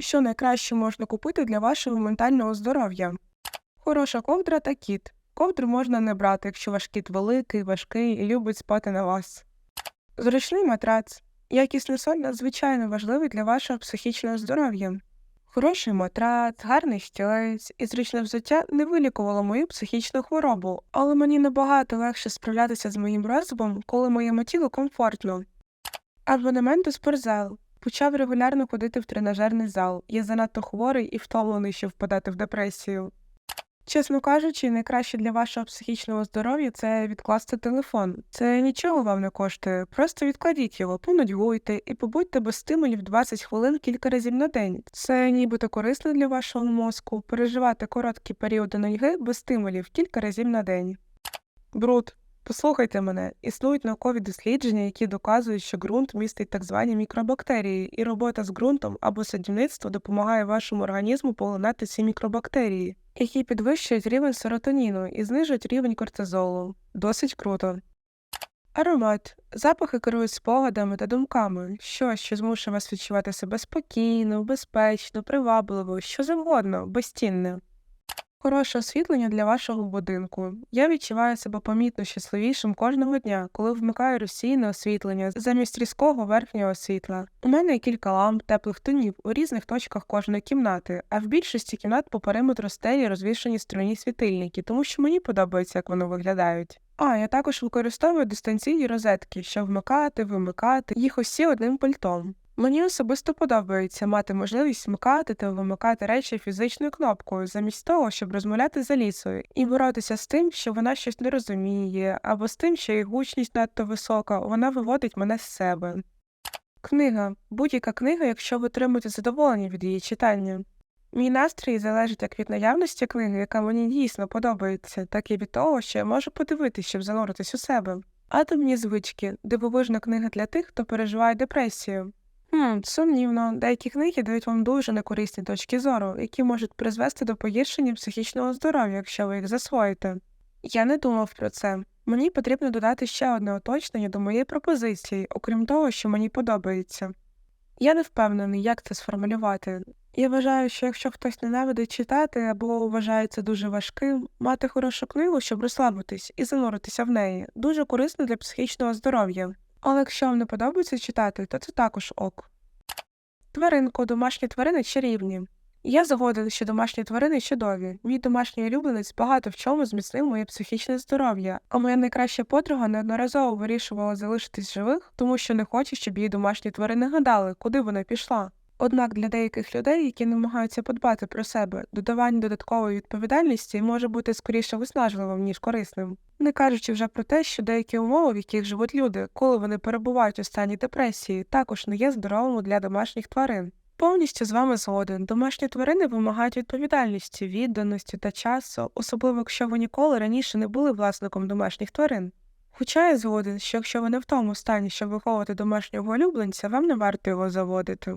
Що найкраще можна купити для вашого ментального здоров'я? Хороша ковдра та кіт. Ковдру можна не брати, якщо ваш кіт великий, важкий і любить спати на вас. Зручний матрац. Якісний сон надзвичайно важливий для вашого психічного здоров'я. Хороший матрац, гарний стілець і зручне взуття не вилікувало мою психічну хворобу, але мені набагато легше справлятися з моїм розумом, коли моєму тілу комфортно. Абонемент у спортзал. Почав регулярно ходити в тренажерний зал. Я занадто хворий і втомлений, щоб впадати в депресію. Чесно кажучи, найкраще для вашого психічного здоров'я це відкласти телефон. Це нічого вам не коштує. Просто відкладіть його, понудьгуйте і побудьте без стимулів 20 хвилин кілька разів на день. Це нібито корисно для вашого мозку переживати короткі періоди нудьги без стимулів кілька разів на день. Бруд. Послухайте мене, існують наукові дослідження, які доказують, що ґрунт містить так звані мікробактерії, і робота з ґрунтом або садівництво допомагає вашому організму поглинати ці мікробактерії, які підвищують рівень серотоніну і знижують рівень кортизолу. Досить круто. Аромат. Запахи керують спогадами та думками, щось, що змушує вас відчувати себе спокійно, безпечно, привабливо, що завгодно, безцінне. Хороше освітлення для вашого будинку. Я відчуваю себе помітно щасливішим кожного дня, коли вмикаю розсійне освітлення замість різкого верхнього світла. У мене є кілька ламп теплих тонів у різних точках кожної кімнати, а в більшості кімнат по периметру стелі розвішані струнні світильники, тому що мені подобається, як вони виглядають. А, я також використовую дистанційні розетки, щоб вмикати, вимикати їх усі одним пультом. Мені особисто подобається мати можливість вмикати та вимикати речі фізичною кнопкою, замість того, щоб розмовляти за лісою, і боротися з тим, що вона щось не розуміє, або з тим, що її гучність надто висока, вона виводить мене з себе. Книга будь-яка книга, якщо ви отримуєте задоволення від її читання. Мій настрій залежить як від наявності книги, яка мені дійсно подобається, так і від того, що я можу подивитися, щоб зануритись у себе. Атомні звички дивовижна книга для тих, хто переживає депресію. Хм, сумнівно, деякі книги дають вам дуже некорисні точки зору, які можуть призвести до погіршення психічного здоров'я, якщо ви їх засвоїте. Я не думав про це. Мені потрібно додати ще одне уточнення до моєї пропозиції, окрім того, що мені подобається. Я не впевнений, як це сформулювати. Я вважаю, що якщо хтось ненавидить читати або вважає це дуже важким, мати хорошу книгу, щоб розслабитись і зануритися в неї, дуже корисно для психічного здоров'я. Але якщо вам не подобається читати, то це також ок. Тваринку, домашні тварини чарівні. Я згоден, що домашні тварини чудові. Мій домашній улюбленець багато в чому зміцнив моє психічне здоров'я, а моя найкраща подруга неодноразово вирішувала залишитись живих, тому що не хоче, щоб її домашні тварини гадали, куди вона пішла. Однак для деяких людей, які намагаються подбати про себе, додавання додаткової відповідальності може бути скоріше виснажливим, ніж корисним. Не кажучи вже про те, що деякі умови, в яких живуть люди, коли вони перебувають у стані депресії, також не є здоровими для домашніх тварин. Повністю з вами згоден. Домашні тварини вимагають відповідальності, відданості та часу, особливо якщо ви ніколи раніше не були власником домашніх тварин. Хоча я згоден, що якщо ви не в тому стані, щоб виховувати домашнього улюбленця, вам не варто його заводити.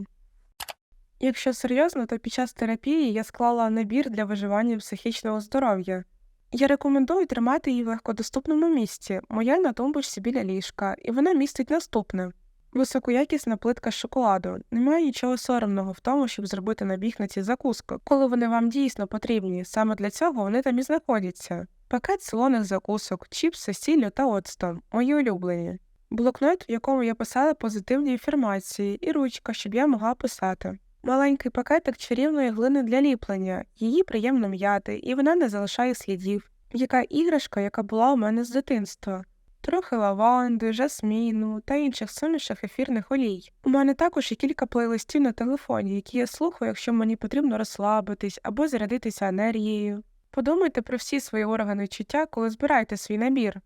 Якщо серйозно, то під час терапії я склала набір для виживання психічного здоров'я. Я рекомендую тримати її в легкодоступному місці, моя на тумбочці біля ліжка, і вона містить наступне. Високоякісна плитка шоколаду. Немає нічого соромного в тому, щоб зробити набіг на ці закуски, коли вони вам дійсно потрібні, саме для цього вони там і знаходяться. Пакет солоних закусок, чіпси, сіллю та оцтом, мої улюблені. Блокнот, в якому я писала позитивні інформації, і ручка, щоб я могла писати. Маленький пакетик чарівної глини для ліплення, її приємно м'яти, і вона не залишає слідів. Яка іграшка, яка була у мене з дитинства. Трохи лаванди, жасміну та інших сумішах ефірних олій. У мене також є кілька плейлистів на телефоні, які я слухаю, якщо мені потрібно розслабитись або зарядитися енергією. Подумайте про всі свої органи чуття, коли збираєте свій набір.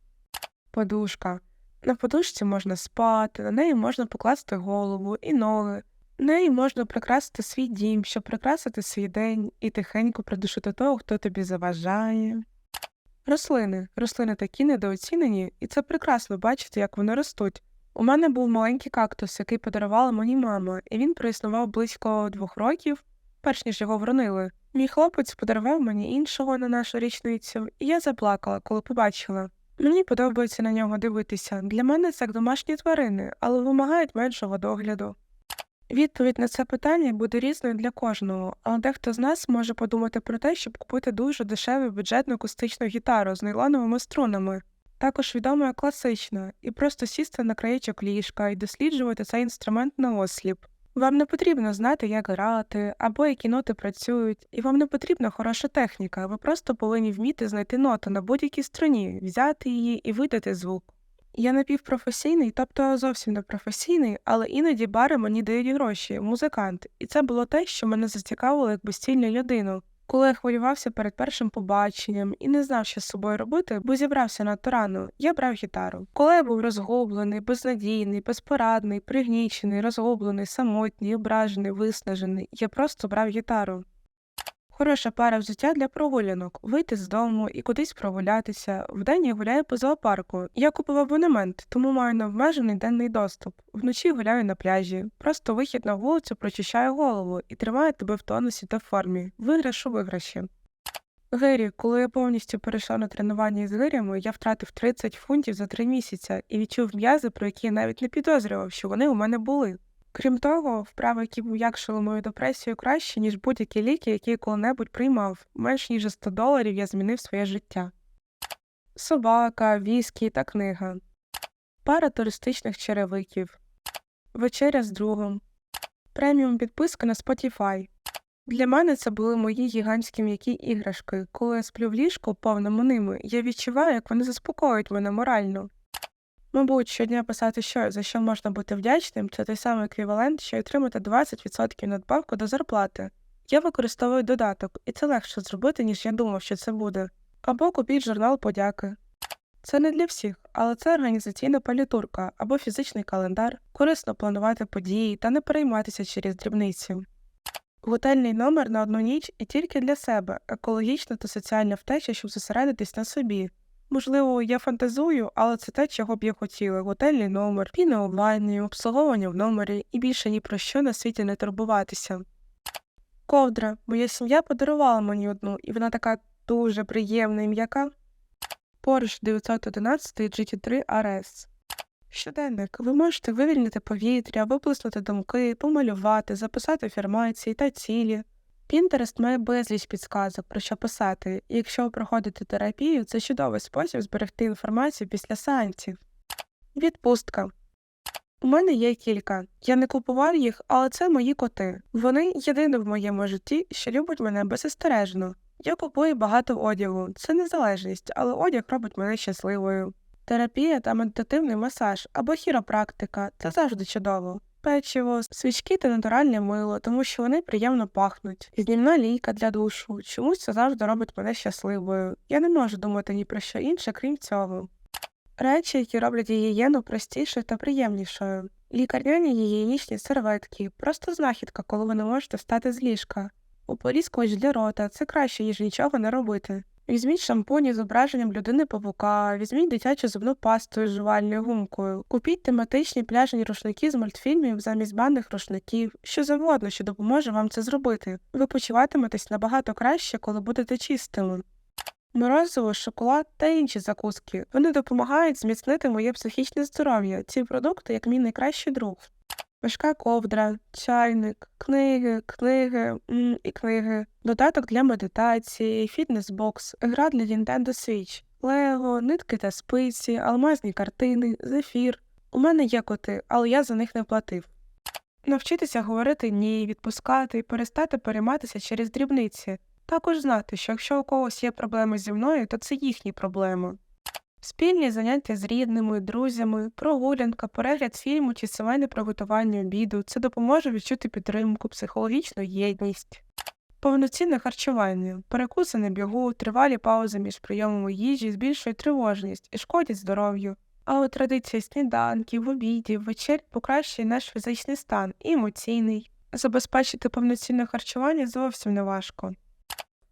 Подушка. На подушці можна спати, на неї можна покласти голову і ноги. Нею можна прикрасити свій дім, щоб прикрасити свій день і тихенько придушити того, хто тобі заважає. Рослини. Рослини такі недооцінені, і це прекрасно бачити, як вони ростуть. У мене був маленький кактус, який подарувала мені мама, і він проіснував близько двох років, перш ніж його вронили. Мій хлопець подарував мені іншого на нашу річницю, і я заплакала, коли побачила. Мені подобається на нього дивитися. Для мене це як домашні тварини, але вимагають меншого догляду. Відповідь на це питання буде різною для кожного, але дехто з нас може подумати про те, щоб купити дуже дешеву бюджетну акустичну гітару з нейлоновими струнами, також відома як класична, і просто сісти на краєчок ліжка і досліджувати цей інструмент на осліп. Вам не потрібно знати, як грати, або які ноти працюють, і вам не потрібна хороша техніка, ви просто повинні вміти знайти ноту на будь-якій струні, взяти її і видати звук. Я напівпрофесійний, тобто зовсім не професійний, але іноді бари мені дають гроші, музикант, і це було те, що мене зацікавило як безцільну людину. Коли я хвилювався перед першим побаченням і не знав, що з собою робити, бо зібрався надто рано, я брав гітару. Коли я був розгублений, безнадійний, безпорадний, пригнічений, розгублений, самотній, ображений, виснажений, я просто брав гітару. Хороша пара взуття для прогулянок вийти з дому і кудись прогулятися. Вдень я гуляю по зоопарку. Я купив абонемент, тому маю необмежений денний доступ. Вночі гуляю на пляжі. Просто вихід на вулицю прочищає голову і тримає тебе в тонусі та формі. Виграш у виграші. Гирі, коли я повністю перейшла на тренування із гирями, я втратив 30 фунтів за три місяці і відчув м'язи, про які я навіть не підозрював, що вони у мене були. Крім того, вправи, які пом'якшили мою депресію краще, ніж будь-які ліки, які я коли-небудь приймав. Менш ніж за 100 доларів я змінив своє життя. Собака, віскі та книга. Пара туристичних черевиків. Вечеря з другом. Преміум підписка на Spotify. Для мене це були мої гігантські м'які іграшки. Коли я сплю в ліжку, повному ними, я відчуваю, як вони заспокоюють мене морально. Мабуть, щодня писати що, за що можна бути вдячним, це той самий еквівалент, що отримати 20% надбавку до зарплати. Я використовую додаток, і це легше зробити, ніж я думав, що це буде. Або купіть журнал подяки. Це не для всіх, але це організаційна палітурка або фізичний календар, корисно планувати події та не перейматися через дрібниці. Готельний номер на одну ніч і тільки для себе, екологічна та соціальна втеча, щоб зосередитись на собі. Можливо, я фантазую, але це те, чого б я хотіла: готельний номер, у ванні, обслуговування в номері і більше ні про що на світі не турбуватися. Ковдра. Моя сім'я подарувала мені одну, і вона така дуже приємна і м'яка. Porsche 911 GT3 RS. Щоденник. Ви можете вивільнити повітря, виплеснути думки, помалювати, записати афірмації та цілі. Пінтерест має безліч підсказок, про що писати, і якщо ви проходите терапію, це чудовий спосіб зберегти інформацію після сеансів. Відпустка. У мене є кілька. Я не купував їх, але це мої коти. Вони єдині в моєму житті, що любить мене беззастережно. Я купую багато одягу. Це незалежність, але одяг робить мене щасливою. Терапія та медитативний масаж або хіропрактика це завжди чудово. Печиво, свічки та натуральне мило, тому що вони приємно пахнуть. Знімна лійка для душу. Чомусь це завжди робить мене щасливою. Я не можу думати ні про що інше, крім цього. Речі, які роблять гігієну простішою та приємнішою. Лікарняні гігієнічні серветки, просто знахідка, коли ви не можете встати з ліжка. Ополіскувач для рота це краще, ніж нічого не робити. Візьміть шампуні з зображенням людини павука, візьміть дитячу зубну пасту з жувальною гумкою, купіть тематичні пляжні рушники з мультфільмів замість банних рушників, що завгодно, що допоможе вам це зробити. Ви почуватиметесь набагато краще, коли будете чистими. Морозиво, шоколад та інші закуски. Вони допомагають зміцнити моє психічне здоров'я. Ці продукти як мій найкращий друг. Важка ковдра, чайник, книги, книги і книги, додаток для медитації, фітнес-бокс, гра для Nintendo Switch, лего, нитки та спиці, алмазні картини, зефір. У мене є коти, але я за них не платив. Навчитися говорити ні, відпускати перестати перейматися через дрібниці. Також знати, що якщо у когось є проблеми зі мною, то це їхні проблеми. Спільні заняття з рідними, друзями, прогулянка, перегляд фільму чи сімейне приготування обіду це допоможе відчути підтримку, психологічну єдність. Повноцінне харчування, перекуси на бігу, тривалі паузи між прийомами їжі збільшують тривожність і шкодять здоров'ю. А от традиція сніданків, обідів, вечер покращує наш фізичний стан і емоційний. Забезпечити повноцінне харчування зовсім не важко.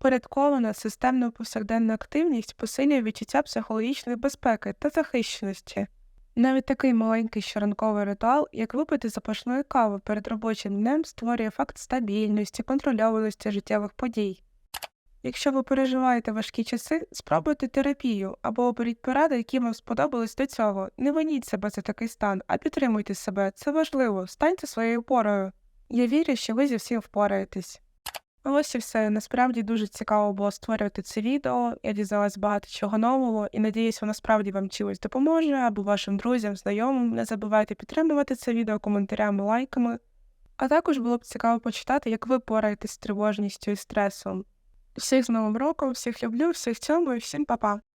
Порядкована системна повсякденна активність посилює відчуття психологічної безпеки та захищеності. Навіть такий маленький щоранковий ритуал, як випити запашної кави перед робочим днем, створює факт стабільності, контрольованості життєвих подій. Якщо ви переживаєте важкі часи, спробуйте терапію або оберіть поради, які вам сподобались до цього. Не виніть себе за такий стан, а підтримуйте себе. Це важливо, станьте своєю опорою. Я вірю, що ви зі всім впораєтесь. Ось і все. Насправді дуже цікаво було створювати це відео. Я дізналась багато чого нового і надіюсь, воно справді вам чимось допоможе або вашим друзям, знайомим. Не забувайте підтримувати це відео коментарями, лайками. А також було б цікаво почитати, як ви пораєтесь з тривожністю і стресом. Всіх з Новим роком, всіх люблю, всіх цьому і всім па-па!